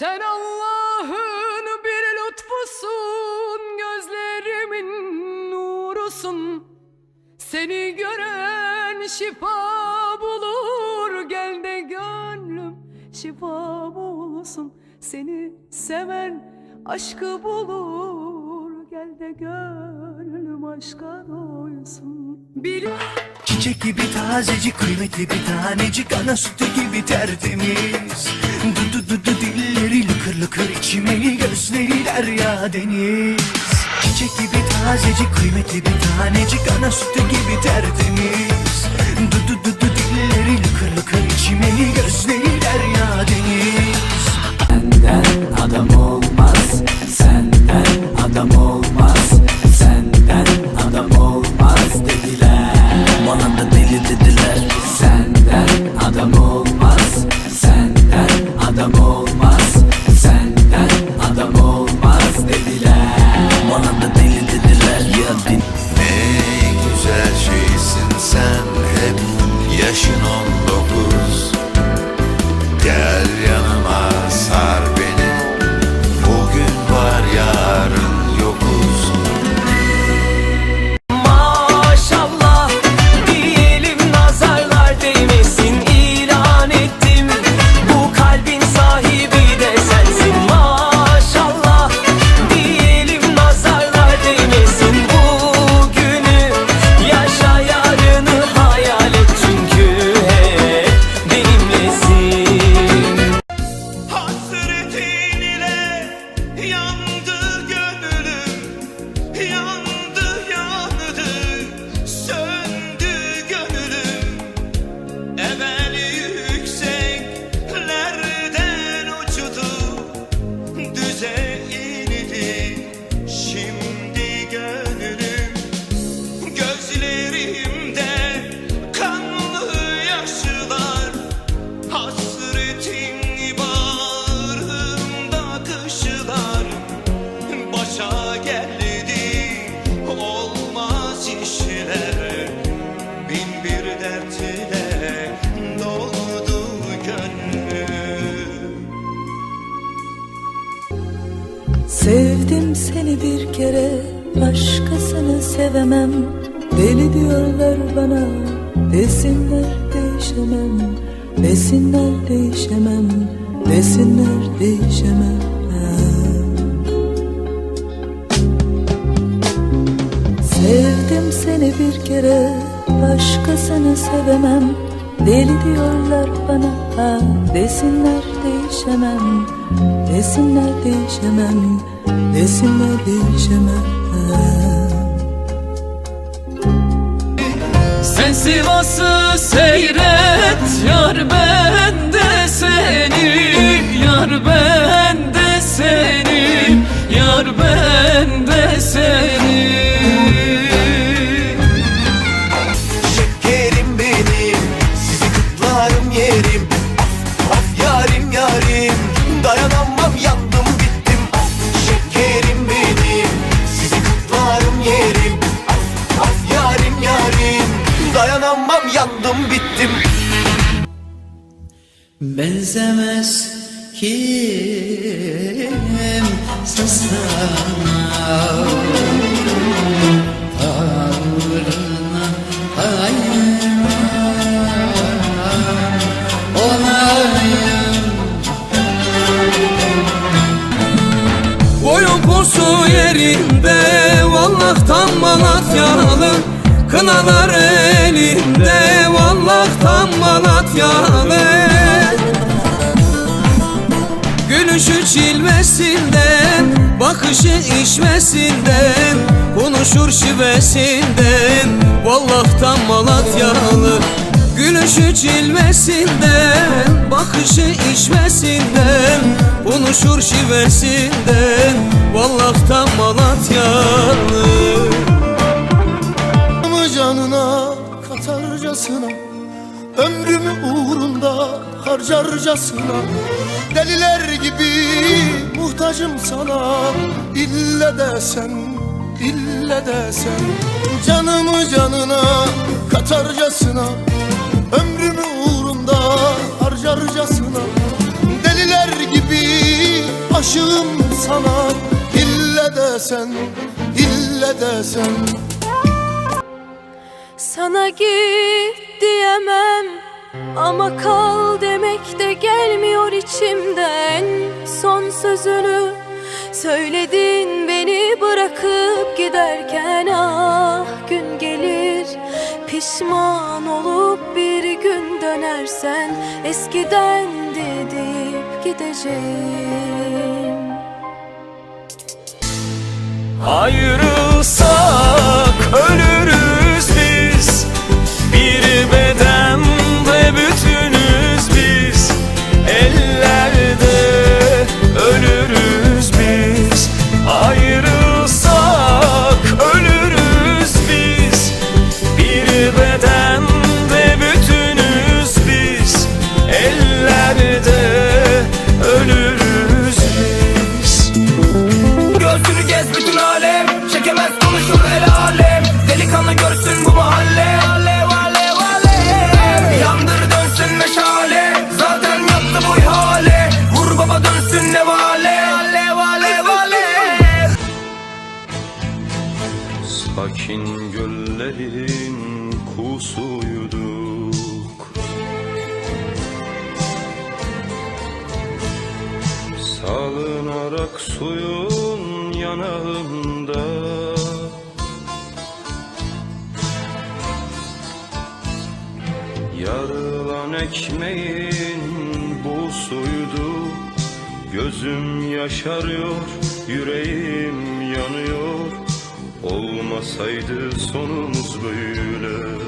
Sen Allah'ın bir lütfusun, gözlerimin nurusun. Seni gören şifa bulur, gel de gönlüm şifa bulsun. Seni seven aşkı bulur, gel de gönlüm aşka doysun. Bil Çiçek gibi tazecik kıymetli bir tanecik. Ana sütü gibi tertemiz. Dudu dudu dilleri lıkır lıkır içmeli Gözleri derya deniz. Çiçek gibi tazecik kıymetli bir tanecik. Ana sütü gibi Sevdim seni bir kere Başkasını sevemem. Deli diyorlar bana Desinler değişemem. Desinler değişemem Desinler değişemem. Sevdim seni bir kere Başkasını sevemem. Deli diyorlar bana ha, Desinler değişemem Desinler değişemem Desinler değişemem. Sen Sivas'ı seyret Yar ben de seni Yar ben de seni Yar ben de seni. Şekerim benim Sizi kutlarım yerim Benzemez kim sana Tavrına hayran olayım Boyun posu yerinde Vallah'tan Malatyalı Kınalar elinde. Vallah'tan Malatyalı Gülüşü çilmesinden Bakışı içmesinden Konuşur şivesinden Vallah'tan Malatyalı Gülüşü çilmesinden Bakışı içmesinden Konuşur şivesinden Vallah'tan Malatyalı. Canına katarcasına Ömrümü uğrunda harcarcasına Deliler gibi muhtacım sana. İlle de sen, ille de sen. Canımı canına katarcasına Ömrümü uğrunda harcarcasına. Deliler gibi aşığım sana. İlle desen ille desen Sana git diyemem ama kal demek de gelmiyor içimden. Son sözünü söyledin beni bırakıp giderken. Ah gün gelir pişman olup bir gün dönersen. Eskiden deyip gideceğim. Ayrılsak ölürüz Sakin göllerin kusuyduk. Salınarak suyun yanağında. Yarılan ekmeğin bu suydu. Gözüm yaşarıyor, yüreğim yanıyor Olmasaydı sonumuz böyle.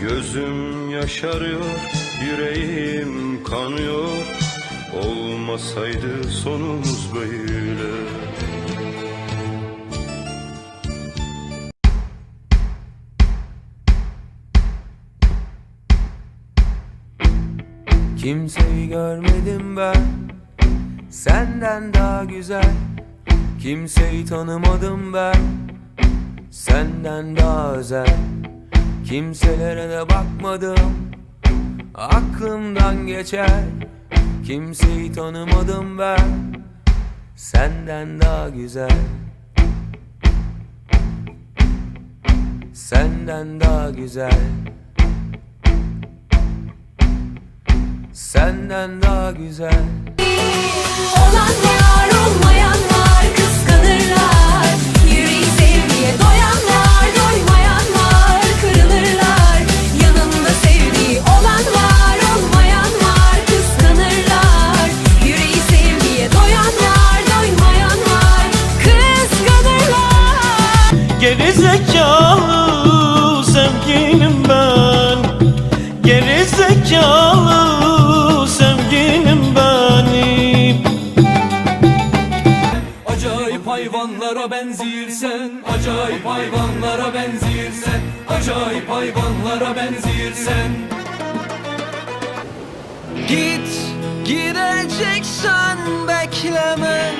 Gözüm yaşarıyor, yüreğim kanıyor. Olmasaydı sonumuz böyle. Kimseyi görmedim ben. Senden daha güzel Kimseyi tanımadım ben Senden daha özel. Kimselere de bakmadım Aklımdan geçer. Kimseyi tanımadım ben Senden daha güzel. Senden daha güzel. Senden daha güzel. Olan sevgilim ben. Gerizekalı sevgilim benim. Acayip hayvanlara benzirsen Acayip hayvanlara benzirsen Acayip hayvanlara benzirsen Git gideceksen bekleme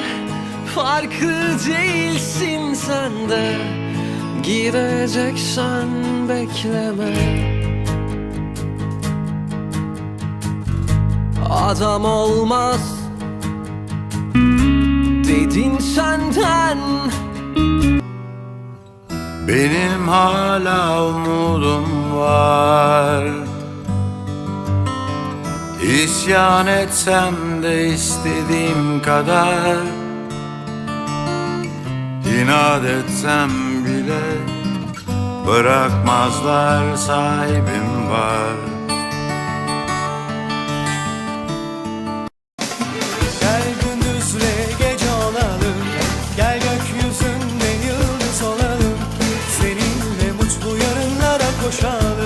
Farklı değilsin sen de Gideceksen bekleme. Adam olmaz. Dedin senden. Benim hala umudum var. İsyan etsem de istediğim kadar İnat etsem bile Bırakmazlar sahibim var. Gel gündüzle gece olalım Gel gökyüzünde yıldız olalım. Seninle mutlu yarınlara koşalım.